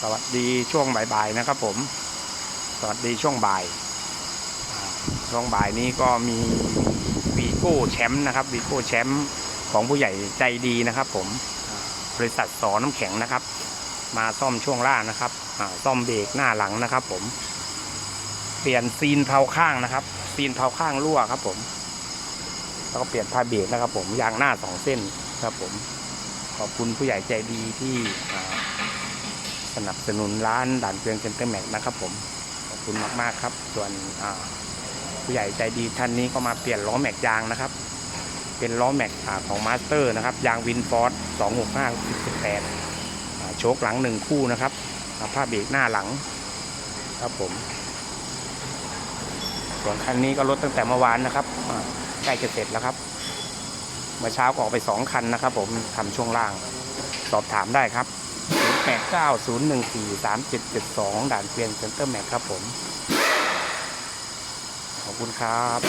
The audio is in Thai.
สวัสดีช่วงบ่ายๆนะครับผม สวัสดีช่วงบ่าย ช่วงบ่ายนี้ก็มีวีโก้แชมป์นะครับวีโก้แชมป์ของผู้ใหญ่ใจดีนะครับ ผมบริษัทสอน้ำแข็งนะครับ มาซ่อมช่วงล่างนะครับซ่อมเบรกหน้าหลังนะครับ ผม เปลี่ยนซีนเผาข้างนะครับ ซีนเผาข้างรั่วครับ ผมแล้วก็เปลี่ยนผ้าเบรกนะครับ ผมยางหน้าสองเส้นครับ ผมขอบคุณผู้ใหญ่ใจดีที่อ่า สนับสนุนร้านด่านเกวียงเซ็นเตอร์แม็กนะครับผมขอบคุณมากๆครับ ส่วนผู้ใหญ่ใจดีท่านนี้ก็มาเปลี่ยนล้อแม็กยางนะครับ เป็นล้อแม็กของมาสเตอร์นะครับยางวินฟอร์ด265 18โชคหลังหนึ่งคู่นะครับผ้าเบรกหน้าหลังครับผม ส่วนคันนี้ก็ลดตั้งแต่เมื่อวานนะครับใกล้จะเสร็จแล้วครับ เมื่อเช้าก็ออกไปสองคันนะครับ ผมทำช่วงล่าง สอบถามได้ครับ 0890143772 ด่านเกวียนเซ็นเตอร์แม็กครับผม ขอบคุณครับ